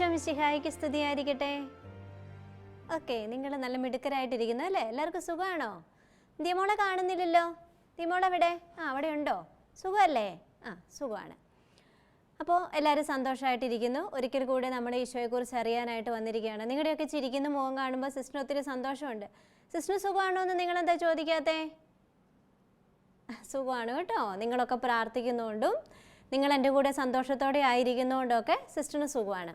ഈശോ മിശിഹായിക്ക് സ്തുതിയായിരിക്കട്ടെ. ഓക്കെ നിങ്ങൾ നല്ല മിടുക്കരായിട്ടിരിക്കുന്നു അല്ലേ? എല്ലാവർക്കും സുഖമാണോ? ദിമോളെ കാണുന്നില്ലല്ലോ. ദിമോളെ എവിടെ? ആ അവിടെ ഉണ്ടോ? സുഖമല്ലേ? ആ സുഖമാണ്. അപ്പോൾ എല്ലാവരും സന്തോഷമായിട്ടിരിക്കുന്നു ഒരിക്കൽ കൂടെ നമ്മുടെ ഈശോയെക്കുറിച്ച് അറിയാനായിട്ട് വന്നിരിക്കുകയാണ്. നിങ്ങളുടെയൊക്കെ ചിരിക്കുന്ന മുഖം കാണുമ്പോൾ സിസ്റ്ററിന് ഒത്തിരി സന്തോഷമുണ്ട്. സിസ്റ്ററിന് സുഖമാണോ എന്ന് നിങ്ങളെന്താ ചോദിക്കാത്തേ? സുഖമാണ് കേട്ടോ. നിങ്ങളൊക്കെ പ്രാർത്ഥിക്കുന്നതുകൊണ്ടും നിങ്ങൾ എന്റെ കൂടെ സന്തോഷത്തോടെ ആയിരിക്കുന്നതുകൊണ്ടൊക്കെ സിസ്റ്ററിന് സുഖമാണ്.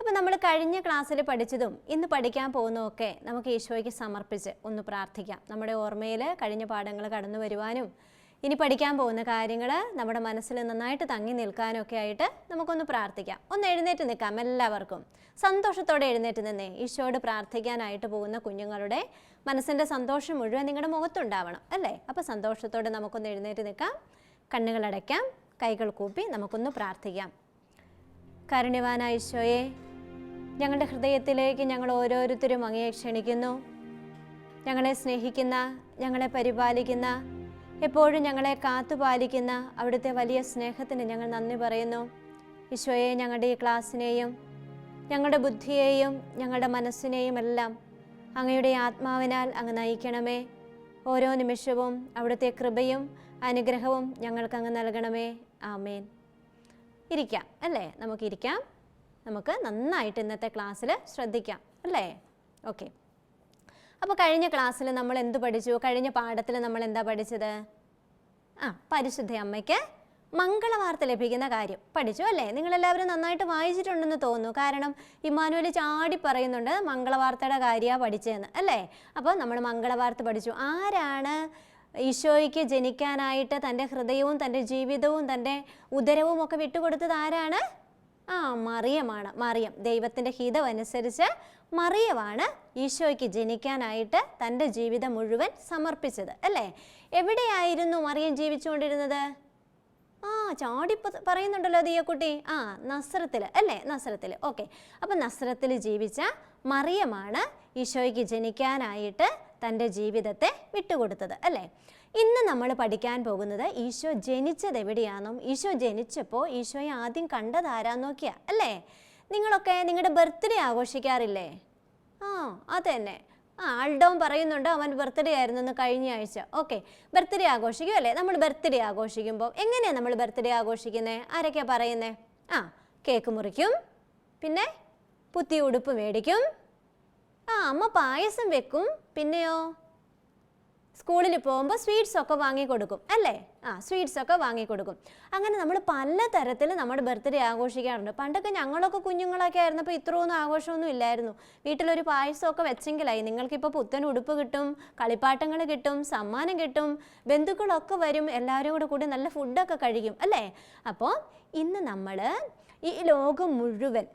അപ്പോൾ നമ്മൾ കഴിഞ്ഞ ക്ലാസ്സിൽ പഠിച്ചതും ഇന്ന് പഠിക്കാൻ പോകുന്നതൊക്കെ നമുക്ക് ഈശോയ്ക്ക് സമർപ്പിച്ച് ഒന്ന് പ്രാർത്ഥിക്കാം. നമ്മുടെ ഓർമ്മയിൽ കഴിഞ്ഞ പാഠങ്ങൾ കടന്നു വരുവാനും ഇനി പഠിക്കാൻ പോകുന്ന കാര്യങ്ങൾ നമ്മുടെ മനസ്സിൽ നന്നായിട്ട് തങ്ങി നിൽക്കാനൊക്കെ ആയിട്ട് നമുക്കൊന്ന് പ്രാർത്ഥിക്കാം. ഒന്ന് എഴുന്നേറ്റ് നിൽക്കാം എല്ലാവർക്കും. സന്തോഷത്തോടെ എഴുന്നേറ്റ് നിന്നേ. ഈശോയോട് പ്രാർത്ഥിക്കാനായിട്ട് പോകുന്ന കുഞ്ഞുങ്ങളുടെ മനസ്സിന്റെ സന്തോഷം മുഴുവൻ നിങ്ങളുടെ മുഖത്തുണ്ടാവണം അല്ലേ? അപ്പോൾ സന്തോഷത്തോടെ നമുക്കൊന്ന് എഴുന്നേറ്റ് നിൽക്കാം. കണ്ണുകളടയ്ക്കാം. കൈകൾ കൂപ്പി നമുക്കൊന്ന് പ്രാർത്ഥിക്കാം. കാരുണ്യവാനായ ഈശോയെ ഞങ്ങളുടെ ഹൃദയത്തിലേക്ക് ഞങ്ങൾ ഓരോരുത്തരും അങ്ങയെ ക്ഷണിക്കുന്നു. ഞങ്ങളെ സ്നേഹിക്കുന്ന ഞങ്ങളെ പരിപാലിക്കുന്ന എപ്പോഴും ഞങ്ങളെ കാത്തുപാലിക്കുന്ന അവിടുത്തെ വലിയ സ്നേഹത്തിന് ഞങ്ങൾ നന്ദി പറയുന്നു. ഈശോയെ ഞങ്ങളുടെ ഈ ക്ലാസ്സിനെയും ഞങ്ങളുടെ ബുദ്ധിയെയും ഞങ്ങളുടെ മനസ്സിനെയും എല്ലാം അങ്ങയുടെ ആത്മാവിനാൽ അങ്ങ് നയിക്കണമേ. ഓരോ നിമിഷവും അവിടുത്തെ കൃപയും അനുഗ്രഹവും ഞങ്ങൾക്ക് അങ്ങ് നൽകണമേ. ആമേൻ. ഇരിക്കാം അല്ലേ? നമുക്ക് നമുക്കിരിക്കാം നമുക്ക് നന്നായിട്ട് ഇന്നത്തെ ക്ലാസ്സിൽ ശ്രദ്ധിക്കാം അല്ലേ? ഓക്കെ. അപ്പോൾ കഴിഞ്ഞ ക്ലാസ്സിൽ നമ്മൾ എന്ത് പഠിച്ചു? കഴിഞ്ഞ പാഠത്തിൽ നമ്മൾ എന്താ പഠിച്ചത്? ആ പരിശുദ്ധ അമ്മയ്ക്ക് മംഗളവാർത്ത ലഭിക്കുന്ന കാര്യം പഠിച്ചു അല്ലേ? നിങ്ങളെല്ലാവരും നന്നായിട്ട് വായിച്ചിട്ടുണ്ടെന്ന് തോന്നുന്നു. കാരണം ഇമ്മാനുവൽ ചാടി പറയുന്നുണ്ട് മംഗളവാർത്തയുടെ കാര്യമാണ് പഠിച്ചതെന്ന് അല്ലേ? അപ്പോൾ നമ്മൾ മംഗളവാർത്ത പഠിച്ചു. ആരാണ് ഈശോയ്ക്ക് ജനിക്കാനായിട്ട് തന്റെ ഹൃദയവും തന്റെ ജീവിതവും തന്റെ ഉദരവും ഒക്കെ വിട്ടുകൊടുത്തത് ആരാണ്? ആ മറിയമാണ്. മറിയം. ദൈവത്തിന്റെ ഹിതം അനുസരിച്ച് മറിയമാണ് ഈശോയ്ക്ക് ജനിക്കാനായിട്ട് തന്റെ ജീവിതം മുഴുവൻ സമർപ്പിച്ചത്. അല്ലേ? എവിടെയായിരുന്നു മറിയം ജീവിച്ചുകൊണ്ടിരുന്നത്? ആ ചാടി പറയുന്നുണ്ടല്ലോ ദിയക്കുട്ടി. ആ നസ്രത്തിൽ അല്ലേ? നസ്രത്തിൽ ഓക്കെ. അപ്പം നസ്രത്തിൽ ജീവിച്ച മറിയമാണ് ഈശോയ്ക്ക് ജനിക്കാനായിട്ട് തന്റെ ജീവിതത്തെ വിട്ടുകൊടുത്തത് അല്ലേ? ഇന്ന് നമ്മൾ പഠിക്കാൻ പോകുന്നത് ഈശോ ജനിച്ചത് എവിടെയാണെന്നും ഈശോ ജനിച്ചപ്പോൾ ഈശോയെ ആദ്യം കണ്ടത് നോക്കിയാ അല്ലേ? നിങ്ങളൊക്കെ നിങ്ങളുടെ ബർത്ത്ഡേ ആഘോഷിക്കാറില്ലേ? ആ അതന്നെ. തന്നെ ആ ആൾഡോം പറയുന്നുണ്ട് അവൻ ബർത്ത്ഡേ ആയിരുന്നെന്ന് കഴിഞ്ഞ ആഴ്ച. ഓക്കെ ബർത്ത്ഡേ ആഘോഷിക്കും അല്ലേ? നമ്മൾ ബർത്ത്ഡേ ആഘോഷിക്കുമ്പോൾ എങ്ങനെയാണ് നമ്മൾ ബർത്ത്ഡേ ആഘോഷിക്കുന്നത് ആരൊക്കെയാണ് പറയുന്നത് ആ കേക്ക് മുറിക്കും പിന്നെ പുത്തി ഉടുപ്പ് മേടിക്കും ആ അമ്മ പായസം വെക്കും. പിന്നെയോ? സ്കൂളിൽ പോകുമ്പോൾ സ്വീറ്റ്സ് ഒക്കെ വാങ്ങിക്കൊടുക്കും അല്ലേ? ആ സ്വീറ്റ്സ് ഒക്കെ വാങ്ങിക്കൊടുക്കും അങ്ങനെ നമ്മൾ പല തരത്തിൽ നമ്മുടെ ബർത്ത്ഡേ ആഘോഷിക്കാറുണ്ട്. പണ്ടൊക്കെ ഞങ്ങളൊക്കെ കുഞ്ഞുങ്ങളൊക്കെ ആയിരുന്നപ്പോൾ ഇത്രയൊന്നും ആഘോഷമൊന്നും ഇല്ലായിരുന്നു. വീട്ടിലൊരു പായസമൊക്കെ വെച്ചെങ്കിലായി. നിങ്ങൾക്കിപ്പോൾ പുത്തൻ ഉടുപ്പ് കിട്ടും കളിപ്പാട്ടങ്ങൾ കിട്ടും സമ്മാനം കിട്ടും ബന്ധുക്കളൊക്കെ വരും എല്ലാവരും കൂടെ കൂടി നല്ല ഫുഡൊക്കെ കഴിക്കും അല്ലേ? അപ്പോൾ ഇന്ന് നമ്മൾ ഈ ലോകം മുഴുവൻ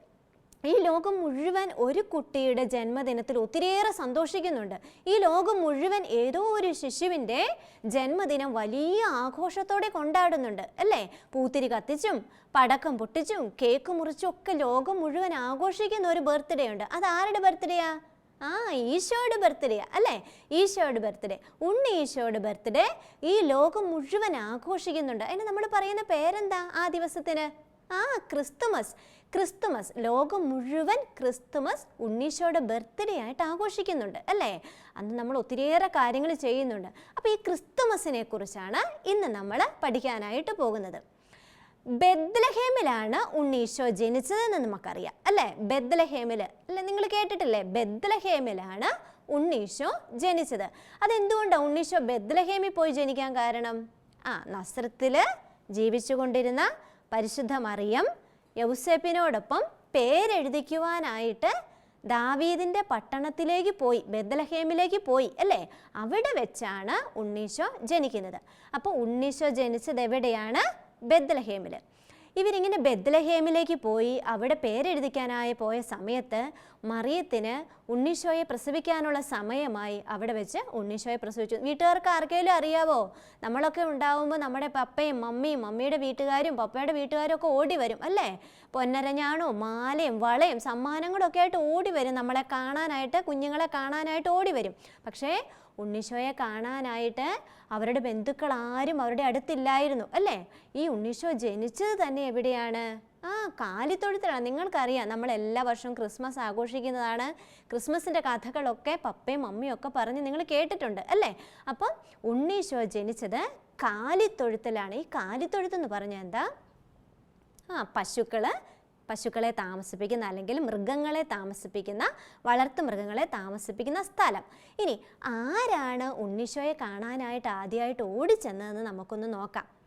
ഈ ലോകം മുഴുവൻ ഒരു കുട്ടിയുടെ ജന്മദിനത്തിൽ ഒത്തിരിയേറെ സന്തോഷിക്കുന്നുണ്ട്. ഈ ലോകം മുഴുവൻ ഏതോ ഒരു ശിശുവിന്റെ ജന്മദിനം വലിയ ആഘോഷത്തോടെ കൊണ്ടാടുന്നുണ്ട് അല്ലേ? പൂത്തിരി കത്തിച്ചും പടക്കം പൊട്ടിച്ചും കേക്ക് മുറിച്ചും ഒക്കെ ലോകം മുഴുവൻ ആഘോഷിക്കുന്ന ഒരു ബർത്ത്ഡേ ഉണ്ട്. അത് ആരുടെ ബർത്ത്ഡേയാ? ആ ഈശോയുടെ ബർത്ത്ഡേ അല്ലേ? ഈശോയുടെ ബർത്ത്ഡേ. ഉണ്ണി ഈശോയുടെ ബർത്ത്ഡേ ഈ ലോകം മുഴുവൻ ആഘോഷിക്കുന്നുണ്ട്. അതിന് നമ്മൾ പറയുന്ന പേരെന്താ ആ ദിവസത്തിന്? ആ ക്രിസ്തുമസ്. ക്രിസ്തുമസ്. ലോകം മുഴുവൻ ക്രിസ്തുമസ് ഉണ്ണീശോയുടെ ബർത്ത്ഡേ ആയിട്ട് ആഘോഷിക്കുന്നുണ്ട് അല്ലേ? അന്ന് നമ്മൾ ഒത്തിരിയേറെ കാര്യങ്ങൾ ചെയ്യുന്നുണ്ട്. അപ്പോൾ ഈ ക്രിസ്തുമസിനെ കുറിച്ചാണ് ഇന്ന് നമ്മൾ പഠിക്കാനായിട്ട് പോകുന്നത്. ബെദ്ലഹേമിലാണ് ഉണ്ണീശോ ജനിച്ചതെന്ന് നമുക്കറിയാം അല്ലേ? ബെദ്ലഹേമിൽ അല്ലേ നിങ്ങൾ കേട്ടിട്ടില്ലേ? ബെദ്ലഹേമിലാണ് ഉണ്ണീശോ ജനിച്ചത്. അതെന്തുകൊണ്ടാണ് ഉണ്ണീശോ ബെദ്ലഹേമിൽ പോയി ജനിക്കാൻ കാരണം? ആ നസ്രത്തിൽ ജീവിച്ചുകൊണ്ടിരുന്ന പരിശുദ്ധ മറിയം യൗസേപ്പിനോടൊപ്പം പേരെഴുതിക്കുവാനായിട്ട് ദാവീദിന്റെ പട്ടണത്തിലേക്ക് പോയി ബെദ്ലഹേമിലേക്ക് പോയി അല്ലേ? അവിടെ വെച്ചാണ് ഉണ്ണീശോ ജനിക്കുന്നത്. അപ്പോൾ ഉണ്ണീശോ ജനിച്ചത് എവിടെയാണ്? ബെദ്ലഹേമിൽ ഇവരിങ്ങനെ ബെദ്ലഹേമിലേക്ക് പോയി അവിടെ പേരെഴുതിക്കാനായി പോയ സമയത്ത് മറിയത്തിന് ഉണ്ണീശോയെ പ്രസവിക്കാനുള്ള സമയമായി അവിടെ വെച്ച് ഉണ്ണീശോയെ പ്രസവിച്ചു. വീട്ടുകാർക്ക് ആർക്കെങ്കിലും അറിയാവോ? നമ്മളൊക്കെ ഉണ്ടാവുമ്പോൾ നമ്മുടെ പപ്പയും മമ്മിയും മമ്മിയുടെ വീട്ടുകാരും പപ്പയുടെ വീട്ടുകാരും ഒക്കെ ഓടി വരും അല്ലേ? പൊന്നരഞ്ഞാണോ മാലയും വളയും സമ്മാനങ്ങളൊക്കെ ആയിട്ട് ഓടി വരും. നമ്മളെ കാണാനായിട്ട് കുഞ്ഞുങ്ങളെ കാണാനായിട്ട് ഓടി വരും. പക്ഷേ ഉണ്ണീശോയെ കാണാനായിട്ട് അവരുടെ ബന്ധുക്കൾ ആരും അവരുടെ അടുത്തില്ലായിരുന്നു അല്ലേ? ഈ ഉണ്ണീശോ ജനിച്ചത് തന്നെ എവിടെയാണ്? ആ കാലിത്തൊഴുത്തിലാണ്. നിങ്ങൾക്കറിയാം നമ്മൾ എല്ലാ വർഷവും ക്രിസ്മസ് ആഘോഷിക്കുന്നതാണ്. ക്രിസ്മസിന്റെ കഥകളൊക്കെ പപ്പയും മമ്മിയും ഒക്കെ പറഞ്ഞ് നിങ്ങൾ കേട്ടിട്ടുണ്ട് അല്ലേ? അപ്പം ഉണ്ണീശോ ജനിച്ചത് കാലിത്തൊഴുത്തിലാണ്. ഈ കാലിത്തൊഴുത്ത് എന്ന് പറഞ്ഞാൽ എന്താ? ആ പശുക്കൾ പശുക്കളെ താമസിപ്പിക്കുന്ന അല്ലെങ്കിൽ മൃഗങ്ങളെ താമസിപ്പിക്കുന്ന വളർത്തു മൃഗങ്ങളെ താമസിപ്പിക്കുന്ന സ്ഥലം. ഇനി ആരാണ് ഉണ്ണീശോയെ കാണാനായിട്ട് ആദ്യമായിട്ട് ഓടിച്ചെന്നതെന്ന് നമുക്കൊന്ന് നോക്കാം.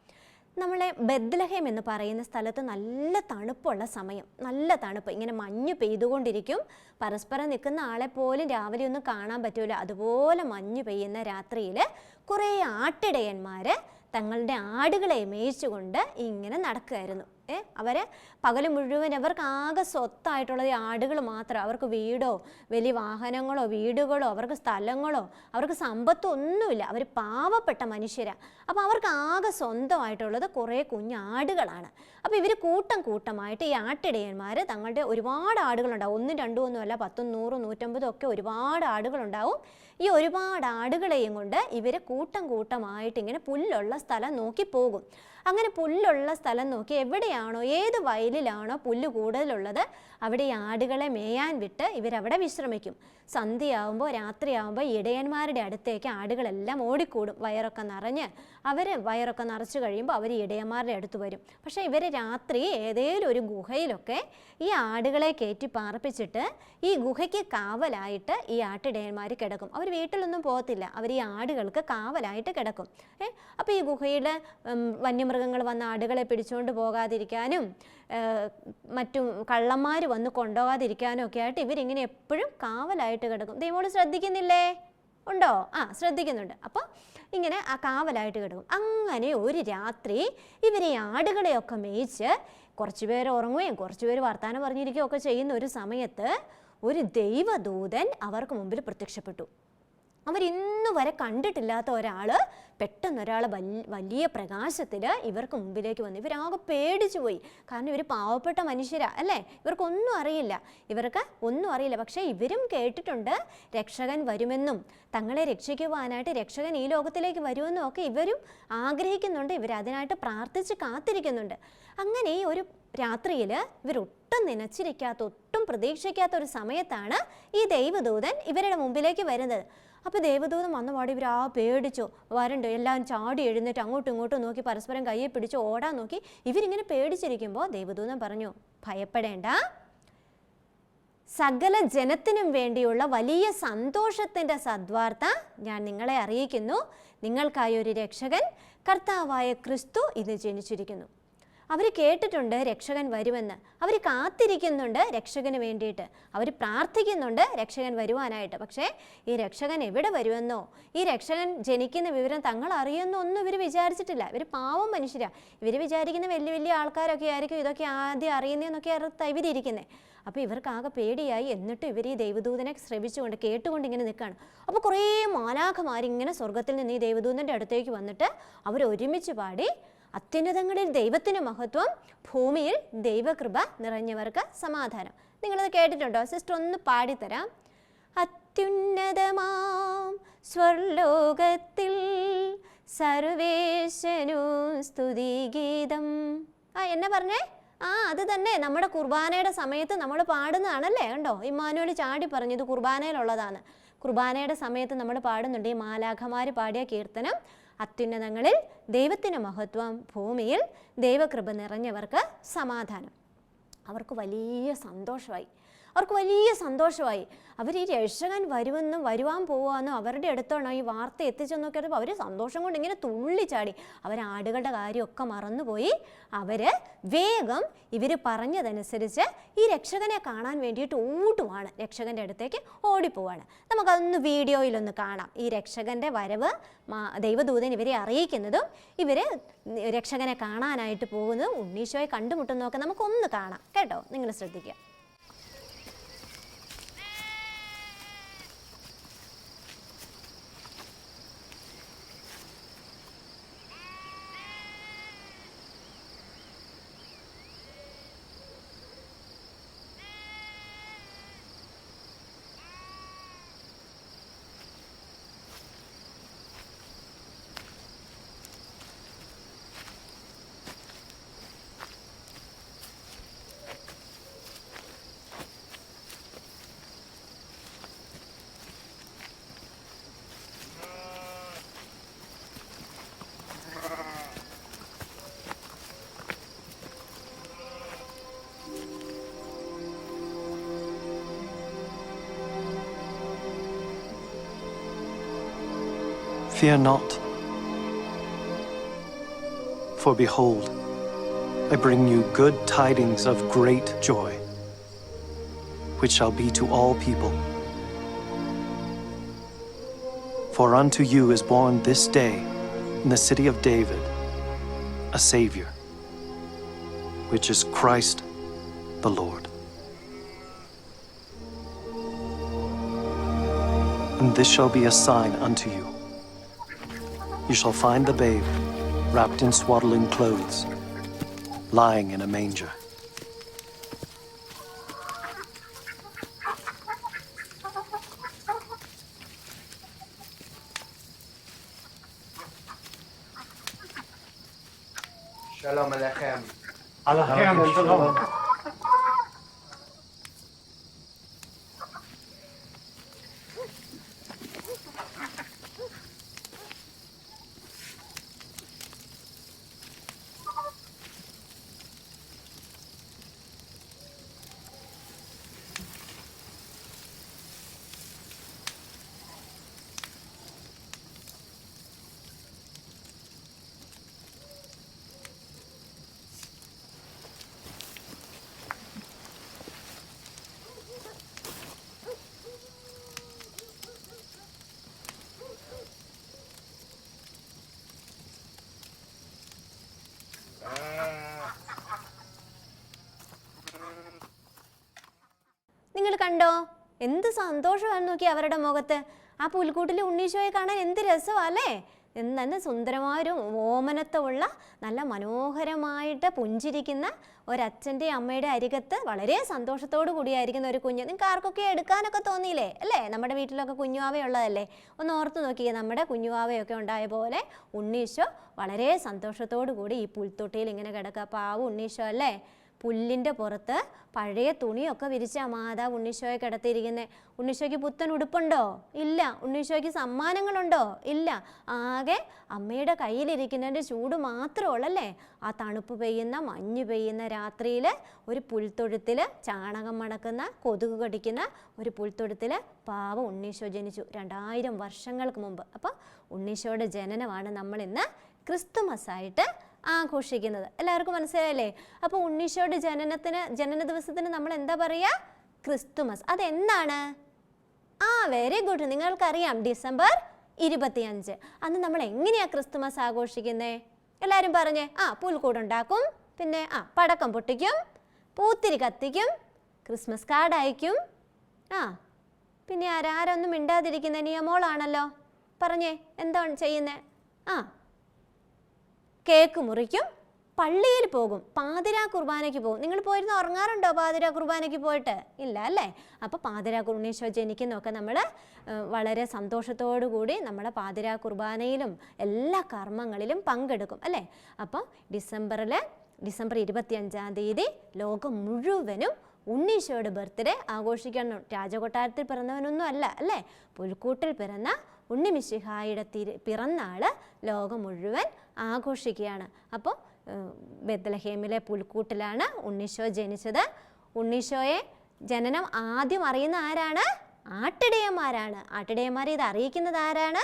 നമ്മളെ ബദ്ലഹേം എന്ന് പറയുന്ന സ്ഥലത്ത് നല്ല തണുപ്പുള്ള സമയം. നല്ല തണുപ്പ്. ഇങ്ങനെ മഞ്ഞ് പെയ്തുകൊണ്ടിരിക്കും. പരസ്പരം നിൽക്കുന്ന ആളെ പോലും രാവിലെ ഒന്നും കാണാൻ പറ്റൂല. അതുപോലെ മഞ്ഞ് പെയ്യുന്ന രാത്രിയിൽ കുറേ ആട്ടിടയന്മാർ തങ്ങളുടെ ആടുകളെ മേയിച്ചുകൊണ്ട് ഇങ്ങനെ നടക്കുകയായിരുന്നു. ഏ അവർ പകൽ മുഴുവൻ അവർക്ക് ആകെ സ്വത്തായിട്ടുള്ളത് ആടുകൾ മാത്രം. അവർക്ക് വീടോ വലിയ വാഹനങ്ങളോ വീടുകളോ അവർക്ക് സ്ഥലങ്ങളോ അവർക്ക് സമ്പത്തോ ഒന്നുമില്ല. അവർ പാവപ്പെട്ട മനുഷ്യരാണ് അപ്പോൾ അവർക്ക് ആകെ സ്വന്തമായിട്ടുള്ളത് കുറേ കുഞ്ഞാടുകളാണ് അപ്പോൾ ഇവർ കൂട്ടം കൂട്ടമായിട്ട് ഈ ആട്ടിടയന്മാർ തങ്ങളുടെ ഒരുപാട് ആടുകളുണ്ടാവും. ഒന്നും രണ്ടും ഒന്നുമല്ല പത്തും നൂറും നൂറ്റമ്പതും ഒക്കെ ഒരുപാട് ആടുകളുണ്ടാവും. ഈ ഒരുപാട് ആടുകളെയും കൊണ്ട് ഇവർ കൂട്ടം കൂട്ടമായിട്ട് ഇങ്ങനെ പുല്ലുള്ള സ്ഥലം നോക്കി പോകും. അങ്ങനെ പുല്ലുള്ള സ്ഥലം നോക്കി എവിടെയാണോ ഏത് വയലിലാണോ പുല്ല് കൂടുതലുള്ളത് അവിടെ ഈ ആടുകളെ മേയാൻ വിട്ട് ഇവരവിടെ വിശ്രമിക്കും. സന്ധ്യയാവുമ്പോൾ രാത്രിയാവുമ്പോൾ ഇടയന്മാരുടെ അടുത്തേക്ക് ആടുകളെല്ലാം ഓടിക്കൂടും. വയറൊക്കെ നിറഞ്ഞ് അവർ വയറൊക്കെ നിറച്ചു കഴിയുമ്പോൾ അവർ ഇടയന്മാരുടെ അടുത്ത് വരും. പക്ഷേ ഇവർ രാത്രി ഏതെങ്കിലും ഒരു ഗുഹയിലൊക്കെ ഈ ആടുകളെ കയറ്റി പാർപ്പിച്ചിട്ട് ഈ ഗുഹയ്ക്ക് കാവലായിട്ട് ഈ ആട്ടിടയന്മാർ കിടക്കും. അവർ വീട്ടിലൊന്നും പോകത്തില്ല. അവർ ഈ ആടുകൾക്ക് കാവലായിട്ട് കിടക്കും. ഏ? അപ്പോൾ ഈ ഗുഹയിൽ വന്യമൃഗങ്ങൾ വന്ന ആടുകളെ പിടിച്ചുകൊണ്ട് പോകാതിരിക്കാനും ഏഹ്, മറ്റും കള്ളന്മാർ വന്ന് കൊണ്ടുപോകാതിരിക്കാനും ഒക്കെ ആയിട്ട് ഇവരിങ്ങനെ എപ്പോഴും കാവലായിട്ട് കിടക്കും. ദൈവോട് ശ്രദ്ധിക്കുന്നില്ലേ? ഉണ്ടോ? ആ ശ്രദ്ധിക്കുന്നുണ്ട്. അപ്പോൾ ഇങ്ങനെ ആ കാവലായിട്ട് കിടക്കും. അങ്ങനെ ഒരു രാത്രി ഇവർ ഈ ആടുകളെയൊക്കെ മേയിച്ച് കുറച്ച് പേര് ഉറങ്ങുകയും കുറച്ച് പേര് വർത്തമാനം പറഞ്ഞിരിക്കുകയും ഒക്കെ ചെയ്യുന്ന ഒരു സമയത്ത് ഒരു ദൈവദൂതൻ അവർക്ക് മുമ്പിൽ പ്രത്യക്ഷപ്പെട്ടു. അവരിന്ന് വരെ കണ്ടിട്ടില്ലാത്ത ഒരാൾ പെട്ടെന്ന് ഒരാൾ വലിയ പ്രകാശത്തിൽ ഇവർക്ക് മുമ്പിലേക്ക് വന്നു ഇവരാകെ പേടിച്ചു പോയി. കാരണം ഇവർ പാവപ്പെട്ട മനുഷ്യരാ അല്ലേ? ഇവർക്കൊന്നും അറിയില്ല. ഇവർക്ക് ഒന്നും അറിയില്ല. പക്ഷേ ഇവരും കേട്ടിട്ടുണ്ട് രക്ഷകൻ വരുമെന്നും തങ്ങളെ രക്ഷിക്കുവാനായിട്ട് രക്ഷകൻ ഈ ലോകത്തിലേക്ക് വരുമെന്നും ഒക്കെ ഇവരും ആഗ്രഹിക്കുന്നുണ്ട്. ഇവരതിനായിട്ട് പ്രാർത്ഥിച്ച് കാത്തിരിക്കുന്നുണ്ട്. അങ്ങനെ ഒരു രാത്രിയിൽ ഇവർ ഒട്ടും നനച്ചിരിക്കാത്ത ഒട്ടും പ്രതീക്ഷിക്കാത്ത ഒരു സമയത്താണ് ഈ ദൈവദൂതൻ ഇവരുടെ മുമ്പിലേക്ക് വരുന്നത്. അപ്പോൾ ദേവദൂതം വന്ന പാടി ഇവർ ആ പേടിച്ചു. വരണ്ട് എല്ലാവരും ചാടി എഴുന്നേറ്റ് അങ്ങോട്ടും ഇങ്ങോട്ടും നോക്കി പരസ്പരം കയ്യെ പിടിച്ച് ഓടാൻ നോക്കി ഇവരിങ്ങനെ പേടിച്ചിരിക്കുമ്പോൾ ദേവദൂതൻ പറഞ്ഞു ഭയപ്പെടേണ്ട. സകല ജനത്തിനും വേണ്ടിയുള്ള വലിയ സന്തോഷത്തിന്റെ സദ്വാർത്ത ഞാൻ നിങ്ങളെ അറിയിക്കുന്നു. നിങ്ങൾക്കായി ഒരു രക്ഷകൻ കർത്താവായ ക്രിസ്തു ഇത് ജനിച്ചിരിക്കുന്നു. അവർ കേട്ടിട്ടുണ്ട് രക്ഷകൻ വരുമെന്ന്. അവർ കാത്തിരിക്കുന്നുണ്ട് രക്ഷകന് വേണ്ടിയിട്ട്. അവർ പ്രാർത്ഥിക്കുന്നുണ്ട് രക്ഷകൻ വരുവാനായിട്ട്. പക്ഷേ ഈ രക്ഷകൻ എവിടെ വരുമെന്നോ ഈ രക്ഷകൻ ജനിക്കുന്ന വിവരം തങ്ങൾ അറിയുമെന്നോ ഒന്നും ഇവർ വിചാരിച്ചിട്ടില്ല. ഇവർ പാവം മനുഷ്യരാണ് ഇവർ വിചാരിക്കുന്ന വലിയ വലിയ ആൾക്കാരൊക്കെ ആയിരിക്കും ഇതൊക്കെ ആദ്യം അറിയുന്നതെന്നൊക്കെ അവർ ഇവരിയ്ക്കുന്നത് അപ്പോൾ ഇവർക്ക് ആകെ പേടിയായി. എന്നിട്ട് ഇവർ ഈ ദൈവദൂതനെ ശ്രമിച്ചുകൊണ്ട് കേട്ടുകൊണ്ട് ഇങ്ങനെ നിൽക്കുകയാണ് അപ്പോൾ കുറേ മാലാഖമാരിങ്ങനെ സ്വർഗത്തിൽ നിന്ന് ഈ ദൈവദൂതന്റെ അടുത്തേക്ക് വന്നിട്ട് അവർ ഒരുമിച്ച് പാടി അത്യുന്നതങ്ങളിൽ ദൈവത്തിന് മഹത്വം ഭൂമിയിൽ ദൈവകൃപ നിറഞ്ഞവർക്ക് സമാധാനം. നിങ്ങളത് കേട്ടിട്ടുണ്ടോ? സിസ്റ്റർ ഒന്ന് പാടിത്തരാം. അത്യുന്നതമാം സ്വർലോകത്തിൽ സർവേശനു സ്തുതിഗീതം. ആ എന്നെ പറഞ്ഞേ? ആ അത് തന്നെ. നമ്മുടെ കുർബാനയുടെ സമയത്ത് നമ്മൾ പാടുന്നതാണല്ലേ? കണ്ടോ? ഇമ്മാനുവൽ ചാടി പറഞ്ഞു ഇത് കുർബാനയിലുള്ളതാണ്. കുർബാനയുടെ സമയത്ത് നമ്മൾ പാടുന്നുണ്ട്. ഈ മാലാഖമാർ പാടിയ കീർത്തനം അത്യുന്നതങ്ങളിൽ ദൈവത്തിന് മഹത്വം ഭൂമിയിൽ ദൈവകൃപ നിറഞ്ഞവർക്ക് സമാധാനം. അവർക്ക് വലിയ സന്തോഷമായി. അവർക്ക് വലിയ സന്തോഷമായി. അവർ ഈ രക്ഷകൻ വരുമെന്നും വരുവാൻ പോവാന്നും അവരുടെ അടുത്താണ് ഈ വാർത്ത എത്തിച്ചെന്നൊക്കെ അറിയുമ്പോൾ അവർ സന്തോഷം കൊണ്ട് ഇങ്ങനെ തുള്ളിച്ചാടി അവർ ആടുകളുടെ കാര്യമൊക്കെ മറന്നുപോയി. അവർ വേഗം ഇവർ പറഞ്ഞതനുസരിച്ച് ഈ രക്ഷകനെ കാണാൻ വേണ്ടിയിട്ട് ഓടുവാണ്. രക്ഷകന്റെ അടുത്തേക്ക് ഓടിപ്പോവാണ്. നമുക്കതൊന്ന് വീഡിയോയിലൊന്ന് കാണാം. ഈ രക്ഷകന്റെ വരവ് ദൈവദൂതൻ ഇവരെ അറിയിക്കുന്നതും ഇവർ രക്ഷകനെ കാണാനായിട്ട് പോകുന്നതും ഉണ്ണീശോയെ കണ്ടുമുട്ടുന്നതൊക്കെ നമുക്കൊന്ന് കാണാം. കേട്ടോ? നിങ്ങൾ ശ്രദ്ധിക്കുക. Fear not. For behold, I bring you good tidings of great joy, which shall be to all people. For unto you is born this day in the city of David a Savior, which is Christ the Lord. And this shall be a sign unto you. You shall find the babe wrapped in swaddling clothes, lying in a manger. Shalom Alechem. Alachem Shalom. കണ്ടോ? എന്ത് സന്തോഷമാണ് നോക്കി അവരുടെ മുഖത്ത്. ആ പുൽക്കൂട്ടിൽ ഉണ്ണീശോയെ കാണാൻ എന്ത് രസമാണ് അല്ലേ? നല്ല ഓമനത്വമുള്ള നല്ല മനോഹരമായിട്ട് പുഞ്ചിരിക്കുന്ന ഒരച്ഛന്റെ അമ്മയുടെ അരികത്ത് വളരെ സന്തോഷത്തോടു കൂടിയായിരിക്കുന്ന ഒരു കുഞ്ഞ്. നിങ്ങൾക്ക് ആർക്കൊക്കെ എടുക്കാനൊക്കെ തോന്നിയില്ലേ? അല്ലേ? നമ്മുടെ വീട്ടിലൊക്കെ കുഞ്ഞുവാവയുള്ളതല്ലേ ഒന്ന് ഓർത്ത് നോക്കിയേ നമ്മുടെ കുഞ്ഞുവാവയൊക്കെ ഉണ്ടായ പോലെ ഉണ്ണീശോ വളരെ സന്തോഷത്തോടു കൂടി ഈ പുൽത്തൊട്ടിയിൽ ഇങ്ങനെ കിടക്കുക. പാവം ഉണ്ണീശോ അല്ലേ? പുല്ലിന്റെ പുറത്ത് പഴയ തുണിയൊക്കെ വിരിച്ച മാതാവ് ഉണ്ണീശോയെ കിടത്തിയിരിക്കുന്നത് ഉണ്ണീശോയ്ക്ക് പുത്തൻ ഉടുപ്പുണ്ടോ? ഇല്ല. ഉണ്ണീശോയ്ക്ക് സമ്മാനങ്ങളുണ്ടോ? ഇല്ല. ആകെ അമ്മയുടെ കയ്യിലിരിക്കുന്നതിന്റെ ചൂട് മാത്രമേ ഉള്ളല്ലേ? ആ തണുപ്പ് പെയ്യുന്ന മഞ്ഞ് പെയ്യുന്ന രാത്രിയിൽ ഒരു പുൽത്തൊഴുത്തിൽ ചാണകം മണക്കുന്ന കൊതുക് കടിക്കുന്ന ഒരു പുൽത്തൊഴുത്തിൽ പാവ ഉണ്ണീശോ ജനിച്ചു. രണ്ടായിരം വർഷങ്ങൾക്ക് മുമ്പ്. അപ്പോൾ ഉണ്ണീശോയുടെ ജനനമാണ് നമ്മളിന്ന് ക്രിസ്തുമസ് ക്രിസ്തുമസായിട്ട് ആഘോഷിക്കുന്നത്. എല്ലാവർക്കും മനസ്സിലായല്ലേ? അപ്പോൾ ഉണ്ണീശോയുടെ ജനനത്തിന് ജനന ദിവസത്തിന് നമ്മൾ എന്താ പറയുക ക്രിസ്തുമസ്. അതെന്താണ്? ആ വെരി ഗുഡ് നിങ്ങൾക്കറിയാം ഡിസംബർ ഇരുപത്തിയഞ്ച്. അന്ന് നമ്മൾ എങ്ങനെയാ ക്രിസ്തുമസ് ആഘോഷിക്കുന്നേ? എല്ലാവരും പറഞ്ഞേ ആ പുൽക്കൂടുണ്ടാക്കും പിന്നെ ആ പടക്കം പൊട്ടിക്കും പൂത്തിരി കത്തിക്കും ക്രിസ്മസ് കാർഡ് അയക്കും ആ പിന്നെ ആരാരൊന്നും മിണ്ടാതിരിക്കുന്ന നിയമോളാണല്ലോ പറഞ്ഞേ എന്താണ് ചെയ്യുന്നത് ആ കേക്ക് മുറിക്കും പള്ളിയിൽ പോകും പാതിര കുർബാനയ്ക്ക് പോകും. നിങ്ങൾ പോയിരുന്ന് ഉറങ്ങാറുണ്ടോ പാതിര കുർബാനയ്ക്ക് പോയിട്ട്? ഇല്ല അല്ലേ? അപ്പോൾ പാതിര കുർണീശോ ജനിക്കുന്നൊക്കെ നമ്മൾ വളരെ സന്തോഷത്തോടു കൂടി നമ്മുടെ പാതിര കുർബാനയിലും എല്ലാ കർമ്മങ്ങളിലും പങ്കെടുക്കും അല്ലേ? അപ്പോൾ ഡിസംബറിൽ ഡിസംബർ ഇരുപത്തിയഞ്ചാം തീയതി ലോകം മുഴുവനും ഉണ്ണീശോയുടെ ബർത്ത്ഡേ ആഘോഷിക്കണം രാജകൊട്ടാരത്തിൽ പിറന്നവനൊന്നും അല്ല അല്ലേ? പുൽക്കൂട്ടിൽ പിറന്ന ഉണ്ണി മിശിഹായുടെ തിരു പിറന്നാൾ ലോകം മുഴുവൻ ആഘോഷിക്കുകയാണ്. അപ്പോൾ ബെത്തലഹേമിലെ പുൽക്കൂട്ടിലാണ് ഉണ്ണിശോ ജനിച്ചത്. ഉണ്ണിശോയെ ജനനം ആദ്യം അറിയുന്ന ആരാണ്? ആട്ടിടയന്മാരാണ്. ആട്ടിടയന്മാരെ ഇത് അറിയിക്കുന്നത് ആരാണ്?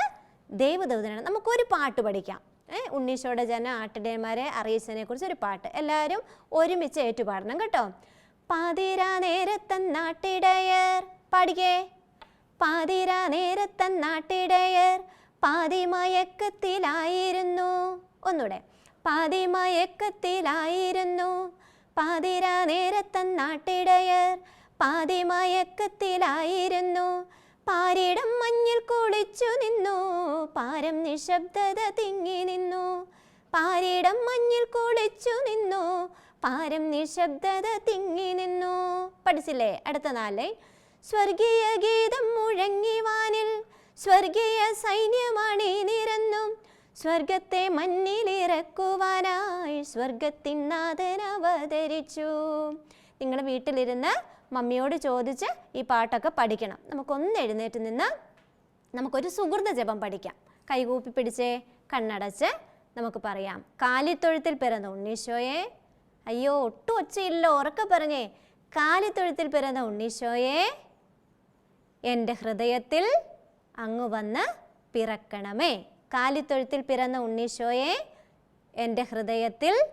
ദേവദൂതനാണ്. നമുക്കൊരു പാട്ട് പഠിക്കാം. ഏ ഉണ്ണീശോയുടെ ജന ആട്ടിടയന്മാരെ അറിയിച്ചതിനെ കുറിച്ച് ഒരു പാട്ട്. എല്ലാവരും ഒരുമിച്ച് ഏറ്റുപാടണം കേട്ടോ. പാതിരാ നേരത്തൻ നാട്ടിടയർ. പാടിക്കേ. പാതിരാ നേരത്തൻ നാട്ടിടയർ പാതിമയക്കത്തിലായിരുന്നു. ഒന്നുകൂടെ പാതിമയക്കത്തിലായിരുന്നു. പാതിരാ നേരത്തൻ നാട്ടിടയർ പാതിമയക്കത്തിലായിരുന്നു. പാരിടം മഞ്ഞിൽ കുളിച്ചു നിന്നു. പാരം നിശബ്ദത തിങ്ങി നിന്നു. പാരിടം മഞ്ഞിൽ കുളിച്ചു നിന്നു. പാരം നിശബ്ദത തിങ്ങി നിന്നു. പഠിച്ചില്ലേ? അടുത്ത നാലേ സ്വർഗീയ ഗീതം മുഴങ്ങി വാനിൽ സ്വർഗീയ സൈന്യമണി നിരന്നും. സ്വർഗത്തെ മണ്ണിലിറക്കുവാനായി സ്വർഗത്തിൻ നാഥൻ അവതരിച്ചു. നിങ്ങൾ വീട്ടിലിരുന്ന് മമ്മിയോട് ചോദിച്ച് ഈ പാട്ടൊക്കെ പഠിക്കണം. നമുക്കൊന്ന് എഴുന്നേറ്റ് നിന്ന് നമുക്കൊരു സുഹൃത ജപം പഠിക്കാം. കൈകൂപ്പി പിടിച്ചേ കണ്ണടച്ച് നമുക്ക് പറയാം. കാലിത്തൊഴുത്തിൽ പിറന്ന ഉണ്ണീശോയെ അയ്യോ ഒട്ടും ഒച്ചയില്ല ഉറക്കെ പറഞ്ഞേ. കാലിത്തൊഴുത്തിൽ പിറന്ന ഉണ്ണീശോയെ എന്റെ ഹൃദയത്തിൽ അങ്ങ് വന്ന് പിറക്കണമേ. കാലിത്തൊഴുത്തിൽ പിറന്ന ഉണ്ണീശോയെ എന്റെ ഹൃദയത്തിൽ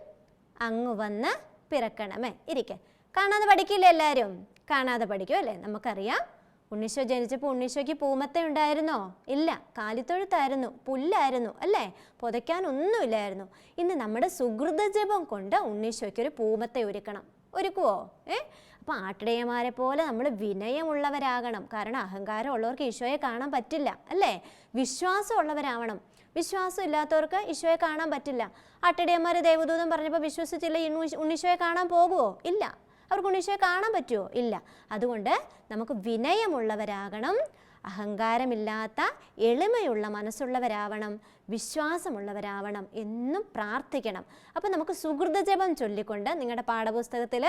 അങ്ങ് വന്ന് പിറക്കണമേ. ഇരിക്കെ. കാണാതെ പഠിക്കില്ല എല്ലാവരും കാണാതെ പഠിക്കും അല്ലേ? നമുക്കറിയാം. ഉണ്ണീശോ ജനിച്ചപ്പോൾ ഉണ്ണീശോയ്ക്ക് പൂമത്തെ ഉണ്ടായിരുന്നോ? ഇല്ല. കാലിത്തൊഴുത്തായിരുന്നു. പുല്ലായിരുന്നു അല്ലേ? പുതയ്ക്കാനൊന്നുമില്ലായിരുന്നു ഇന്ന് നമ്മുടെ സുഹൃത ജപം കൊണ്ട് ഉണ്ണീശോയ്ക്ക് ഒരു പൂമത്ത ഒരുക്കണം. ഒരുക്കുവോ? ഏ? അപ്പോൾ ആട്ടിടയന്മാരെ പോലെ നമ്മൾ വിനയമുള്ളവരാകണം. കാരണം അഹങ്കാരം ഉള്ളവർക്ക് ഈശോയെ കാണാൻ പറ്റില്ല അല്ലേ? വിശ്വാസമുള്ളവരാവണം. വിശ്വാസം ഇല്ലാത്തവർക്ക് ഈശോയെ കാണാൻ പറ്റില്ല. ആട്ടിടയന്മാർ ദേവദൂതം പറഞ്ഞപ്പോൾ വിശ്വസിച്ചില്ല ഉണ്ണീശോയെ കാണാൻ പോകുമോ ഇല്ല. അവർക്ക് ഉണ്ണീശോയെ കാണാൻ പറ്റുമോ ഇല്ല. അതുകൊണ്ട് നമുക്ക് വിനയമുള്ളവരാകണം. അഹങ്കാരമില്ലാത്ത എളിമയുള്ള മനസ്സുള്ളവരാവണം വിശ്വാസമുള്ളവരാവണം എന്നും പ്രാർത്ഥിക്കണം. അപ്പോൾ നമുക്ക് സുഹൃതജപം ചൊല്ലിക്കൊണ്ട് നിങ്ങളുടെ പാഠപുസ്തകത്തിൽ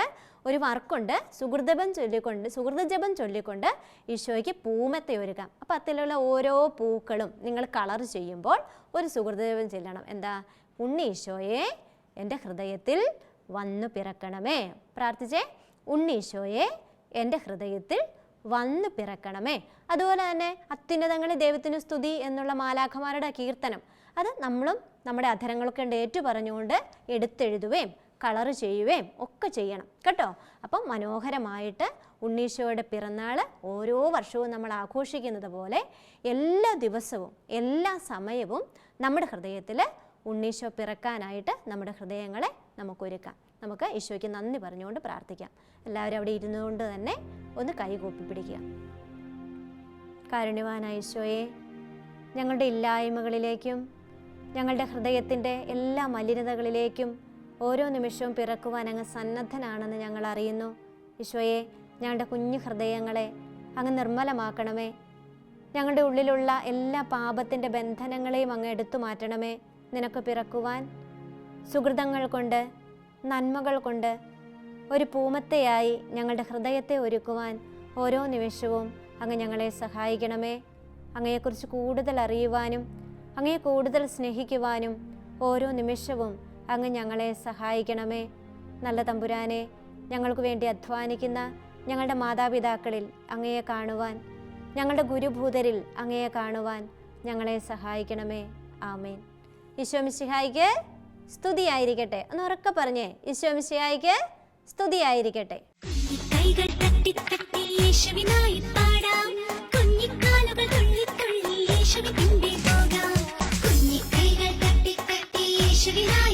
ഒരു വർക്കുണ്ട്. സുഹൃതജപം ചൊല്ലിക്കൊണ്ട് സുഹൃതജപം ചൊല്ലിക്കൊണ്ട് ഈശോയ്ക്ക് പൂമത്തെ ഒരുക്കാം. അപ്പോൾ അതിലുള്ള ഓരോ പൂക്കളും നിങ്ങൾ കളർ ചെയ്യുമ്പോൾ ഒരു സുഹൃതജപം ചെല്ലണം. എന്താ? ഉണ്ണി ഈശോയെ എന്റെ ഹൃദയത്തിൽ വന്നു പിറക്കണമേ. പ്രാർത്ഥിച്ചേ ഉണ്ണീശോയെ എന്റെ ഹൃദയത്തിൽ വന്നു പിറക്കണമേ. അതുപോലെ തന്നെ അത്യുന്നതങ്ങളിൽ ദൈവത്തിന് സ്തുതി എന്നുള്ള മാലാഖമാരുടെ കീർത്തനം. അത് നമ്മളും നമ്മുടെ അധരങ്ങളൊക്കെ ഏറ്റു പറഞ്ഞുകൊണ്ട് എടുത്തെഴുതുകയും കളർ ചെയ്യുകയും ഒക്കെ ചെയ്യണം. കേട്ടോ? അപ്പം മനോഹരമായിട്ട് ഉണ്ണീശോയുടെ പിറന്നാൾ ഓരോ വർഷവും നമ്മൾ ആഘോഷിക്കുന്നത് പോലെ എല്ലാ ദിവസവും എല്ലാ സമയവും നമ്മുടെ ഹൃദയത്തിൽ ഉണ്ണീശോ പിറക്കാനായിട്ട് നമ്മുടെ ഹൃദയങ്ങളെ നമുക്കൊരുക്കാം. നമുക്ക് ഈശോയ്ക്ക് നന്ദി പറഞ്ഞുകൊണ്ട് പ്രാർത്ഥിക്കാം. എല്ലാവരും അവിടെ ഇരുന്നുകൊണ്ട് തന്നെ ഒന്ന് കൈകൂപ്പി പിടിക്കുക. കാരുണ്യവാനായ ഈശോയെ ഞങ്ങളുടെ ഇല്ലായ്മകളിലേക്കും ഞങ്ങളുടെ ഹൃദയത്തിന്റെ എല്ലാ മലിനതകളിലേക്കും ഓരോ നിമിഷവും പിറക്കുവാൻ അങ്ങ് സന്നദ്ധനാണെന്ന് ഞങ്ങൾ അറിയുന്നു. ഈശോയെ ഞങ്ങളുടെ കുഞ്ഞു ഹൃദയങ്ങളെ അങ്ങ് നിർമ്മലമാക്കണമേ. ഞങ്ങളുടെ ഉള്ളിലുള്ള എല്ലാ പാപത്തിന്റെ ബന്ധനങ്ങളെയും അങ്ങ് എടുത്തു മാറ്റണമേ. നിനക്ക് പിറക്കുവാൻ സുഹൃതങ്ങൾ കൊണ്ട് നന്മകൾ കൊണ്ട് ഒരു പൂമത്തെയായി ഞങ്ങളുടെ ഹൃദയത്തെ ഒരുക്കുവാൻ ഓരോ നിമിഷവും അങ്ങ് ഞങ്ങളെ സഹായിക്കണമേ. അങ്ങയെക്കുറിച്ച് കൂടുതൽ അറിയുവാനും അങ്ങയെ കൂടുതൽ സ്നേഹിക്കുവാനും ഓരോ നിമിഷവും അങ്ങ് ഞങ്ങളെ സഹായിക്കണമേ. നല്ല തമ്പുരാനെ ഞങ്ങൾക്ക് വേണ്ടി അധ്വാനിക്കുന്ന ഞങ്ങളുടെ മാതാപിതാക്കളിൽ അങ്ങയെ കാണുവാൻ ഞങ്ങളുടെ ഗുരുഭൂതരിൽ അങ്ങയെ കാണുവാൻ ഞങ്ങളെ സഹായിക്കണമേ. ആമേൻ. ഈശോ മിശിഹായിക്ക് സ്തുതിയായിരിക്കട്ടെ. ഒന്ന് ഉറക്കെ പറഞ്ഞേ. ഈശോ മിശിഹായിക്ക് സ്തുതിയായിരിക്കട്ടെ. കൈകൾ തട്ടി തട്ടി യേശുവിനായി പാടാം. കുഞ്ഞിക്കാലുകൾ തുള്ളി തുള്ളി യേശുവിൻ പോകാം കുഞ്ഞിക്കൈകൾ തട്ടി തട്ടി യേശുവിനായി